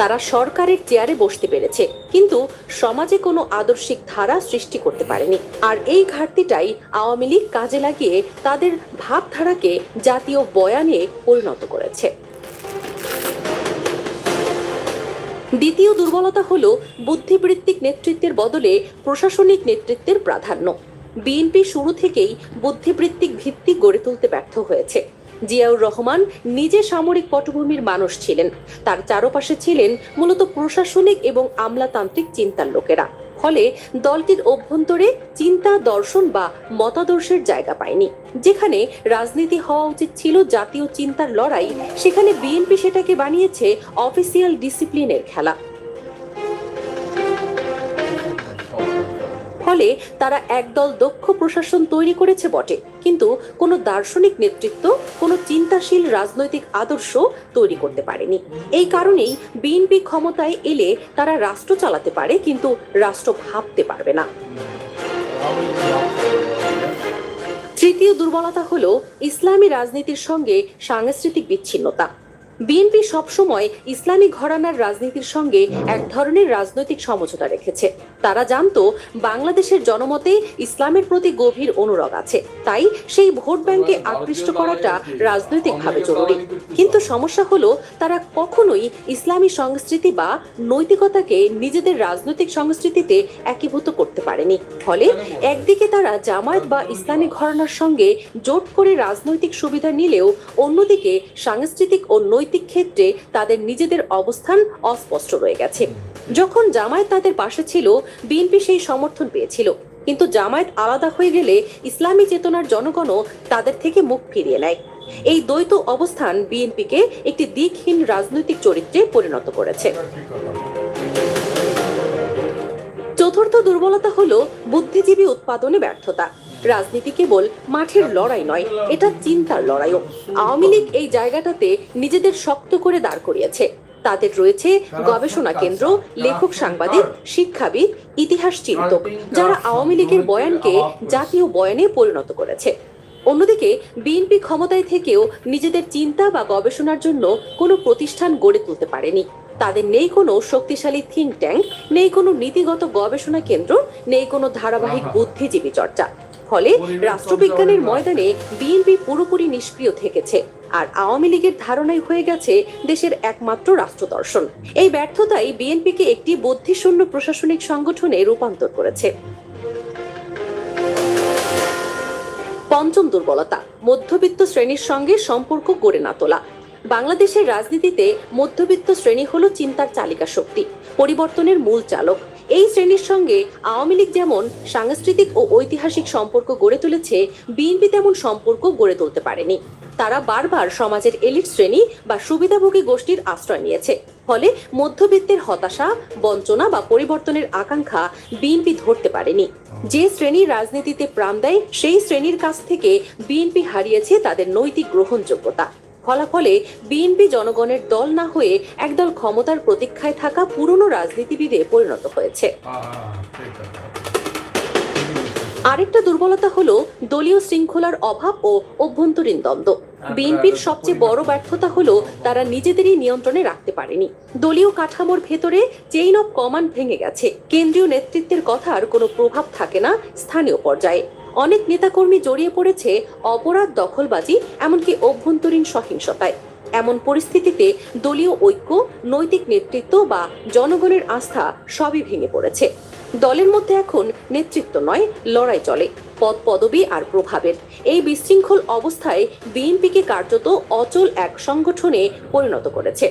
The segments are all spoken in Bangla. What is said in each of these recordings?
তারা সরকারের চেয়ারে বসতে পেরেছে। কিন্তু সমাজে কোনো আদর্শিক ধারা সৃষ্টি করতে পারেনি। আর এই ঘাটতিটাই আওয়ামী লীগ কাজে লাগিয়ে তাদের ভাবধারাকে জাতীয় বয়ানে পরিণত করেছে। দ্বিতীয় দুর্বলতা হল বুদ্ধিবৃত্তিক নেতৃত্বের বদলে প্রশাসনিক নেতৃত্বের প্রাধান্য। বিএনপি শুরু থেকেই বুদ্ধিবৃত্তিক ভিত্তি গড়ে তুলতে ব্যর্থ হয়েছে। জিয়াউর রহমান নিজে সামরিক পটভূমির মানুষ ছিলেন। তার চারপাশে ছিলেন মূলত প্রশাসনিক এবং আমলাতান্ত্রিক চিন্তার লোকেরা। ফলে দলটির অভ্যন্তরে চিন্তা, দর্শন বা মতাদর্শের জায়গা পায়নি। যেখানে রাজনীতি হওয়া উচিত ছিল জাতীয় চিন্তার লড়াই, সেখানে বিএনপি সেটাকে বানিয়েছে অফিসিয়াল ডিসিপ্লিনের খেলা। ফলে তারা একদল দক্ষ প্রশাসন তৈরি করেছে বটে। কিন্তু কোনো দার্শনিক নেতৃত্ব, কোনো চিন্তাশীল রাজনৈতিক আদর্শ তৈরি করতে পারেনি। এই কারণেই বিএনপি ক্ষমতায় এলে তারা রাষ্ট্র চালাতে পারে, কিন্তু রাষ্ট্র ভাবতে পারবে না। তৃতীয় দুর্বলতা হল ইসলামী রাজনীতির সঙ্গে সাংস্কৃতিক বিচ্ছিন্নতা। বিএনপি সবসময় ইসলামী ঘরানার রাজনীতির সঙ্গে এক ধরনের রাজনৈতিক সমঝোতা রেখেছে। তারা জানতো বাংলাদেশের জনমতে ইসলামের প্রতি গভীর অনুরাগ আছে। তাই সেই ভোট ব্যাংকে আকৃষ্ট করাটা রাজনৈতিকভাবে জরুরি। কিন্তু সমস্যা হলো তারা কখনোই ইসলামী সংস্কৃতি বা নৈতিকতাকে নিজেদের রাজনৈতিক সংস্কৃতিতে একীভূত করতে পারেনি। ফলে একদিকে তারা জামায়াত বা ইসলামী ঘরানার সঙ্গে জোট করে রাজনৈতিক সুবিধা নিলেও অন্যদিকে সাংস্কৃতিক ও নৈতিক ক্ষেত্রে তাদের নিজেদের অবস্থান অস্পষ্ট রয়ে গেছে। যখন জামায়াত তাদের পাশে ছিল, বিএনপি সেই সমর্থন পেয়েছিল। কিন্তু জামায়াত আলাদা হয়ে গেলে ইসলামী চেতনার জনগণও তাদের থেকে মুখ ফিরিয়ে নেয়। এই দ্বৈত অবস্থান বিএনপিকে একটি দিকহীন রাজনৈতিক চরিত্রে পরিণত করেছে। চতুর্থ দুর্বলতা হলো বুদ্ধিজীবী উৎপাদনে ব্যর্থতা। রাজনীতি কেবল মাঠের লড়াই নয়, এটা চিন্তার লড়াইও। আওয়ামী লীগ এই জায়গাটাতে নিজেদের শক্ত করে দাঁড় করিয়েছে। তাদের রয়েছে গবেষণা কেন্দ্র, লেখক সাংবাদিক, শিক্ষাবিদ, ইতিহাস চিন্তক, যারা আওয়ামী লীগের বয়ানকে জাতীয় বয়ানে পরিণত করেছে। অন্যদিকে, বিএনপি ক্ষমতায় থেকেও নিজেদের চিন্তা বা গবেষণার জন্য কোনো প্রতিষ্ঠান গড়ে তুলতে পারেনি। তাদের নেই কোনো শক্তিশালী থিঙ্ক ট্যাঙ্ক নেই কোনো নীতিগত গবেষণা কেন্দ্র, নেই কোনো ধারাবাহিক বুদ্ধিজীবী চর্চা। ফলে রাষ্ট্রবিজ্ঞানের ময়দানে বিএনপি পুরোপুরি নিষ্ক্রিয় থেকেছে। আর আওয়ামী লীগের ধারণাই হয়ে গেছে দেশের একমাত্র রাষ্ট্র দর্শন। এই ব্যর্থতাই বিএনপিকে একটি বুদ্ধিশূন্য প্রশাসনিক সংগঠনে রূপান্তর করেছে। পঞ্চম দুর্বলতা মধ্যবিত্ত শ্রেণির সঙ্গে সম্পর্ক গড়ে না তোলা। বাংলাদেশের রাজনীতিতে মধ্যবিত্ত শ্রেণি হলো চিন্তার চালিকা শক্তি পরিবর্তনের মূল চালক। এই শ্রেণির সঙ্গে আওয়ামী লীগ যেমন সাংস্কৃতিক ও ঐতিহাসিক সম্পর্ক গড়ে তুলেছে, বিএনপি তেমন সম্পর্ক গড়ে তুলতে পারেনি। তারা বারবার সমাজের এলিট শ্রেণি বা সুবিধাভোগী গোষ্ঠীর আশ্রয় নিয়েছে। ফলে মধ্যবিত্তের হতাশা, বঞ্চনা বা পরিবর্তনের আকাঙ্ক্ষা বিএনপি ধরতে পারেনি। যে শ্রেণি রাজনীতিতে প্রাণ দেয়, সেই শ্রেণির কাছ থেকে বিএনপি হারিয়েছে তাদের নৈতিক গ্রহণযোগ্যতা। ফলাফলে বিএনপি জনগণের দল না হয়ে একদল ক্ষমতার প্রতীক্ষায় থাকা পুরনো রাজনীতিবিদে পরিণত হয়েছে। আরেকটা দুর্বলতা হলো দলীয় শৃঙ্খলার অভাব ও অভ্যন্তরীণ দ্বন্দ্ব। বিএনপির সবচেয়ে বড় ব্যর্থতা হলো তারা নিজেদেরই নিয়ন্ত্রণে রাখতে পারেনি। দলীয় কাঠামোর ভেতরে চেইন অফ কমান্ড ভেঙে গেছে। কেন্দ্রীয় নেতৃত্বের কথার কোনো প্রভাব থাকে না স্থানীয় পর্যায়ে। অনেক নেতাকর্মী জড়িয়ে পড়েছে অপরাধ দখলবাজি, এমনকি অভ্যন্তরীণ সহিংসতায়। এমন পরিস্থিতিতে দলীয় ঐক্য, নৈতিক নেতৃত্ব বা জনগণের আস্থা সবই ভেঙে পড়েছে। দলের মধ্যে এখন নেতৃত্ব নয়, লড়াই চলে, পদ পদবি আর প্রভাবের। এই বিশৃঙ্খল অবস্থায় বিএনপিকে কার্যত অচল এক সংগঠনে পরিণত করেছে।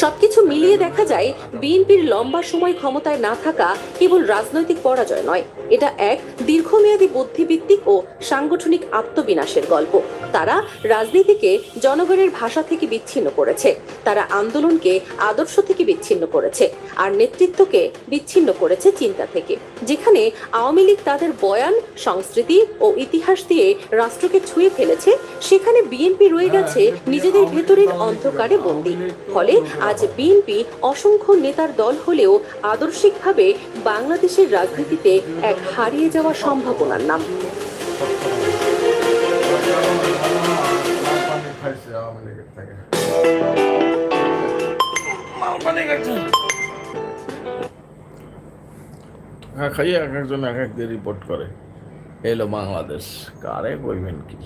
সবকিছু মিলিয়ে দেখা যায় বিএনপির লম্বা সময় ক্ষমতায় না থাকা কেবল রাজনৈতিক পরাজয় নয়। এটা এক দীর্ঘমেয়াদী বুদ্ধিভিত্তিক ও সাংগঠনিক আত্মবিনাশের গল্প। তারা রাজনীতিকে জনগণের ভাষা থেকে বিচ্ছিন্ন করেছে। তারা আন্দোলনকে আদর্শ থেকে বিচ্ছিন্ন করেছে আর নেতৃত্বকে বিচ্ছিন্ন করেছে চিন্তা থেকে যেখানে আওয়ামী লীগ তাদের বয়ান সংস্কৃতি ও ইতিহাস দিয়ে রাষ্ট্রকে ছুঁয়ে ফেলেছে। সেখানে বিএনপি রয়ে গেছে নিজেদের ভেতরের অন্ধকারে বন্দী। ফলে আজ বিএনপি অসংখ্য নেতার দল হলেও আদর্শিকভাবে বাংলাদেশের রাজনীতিতে এক হারিয়ে যাওয়া সম্ভাবনার নাম। হ্যাঁ খাইয়ে এক একজন এক এক দিয়ে রিপোর্ট করে। এলো বাংলাদেশ। কারে কইবেন কি?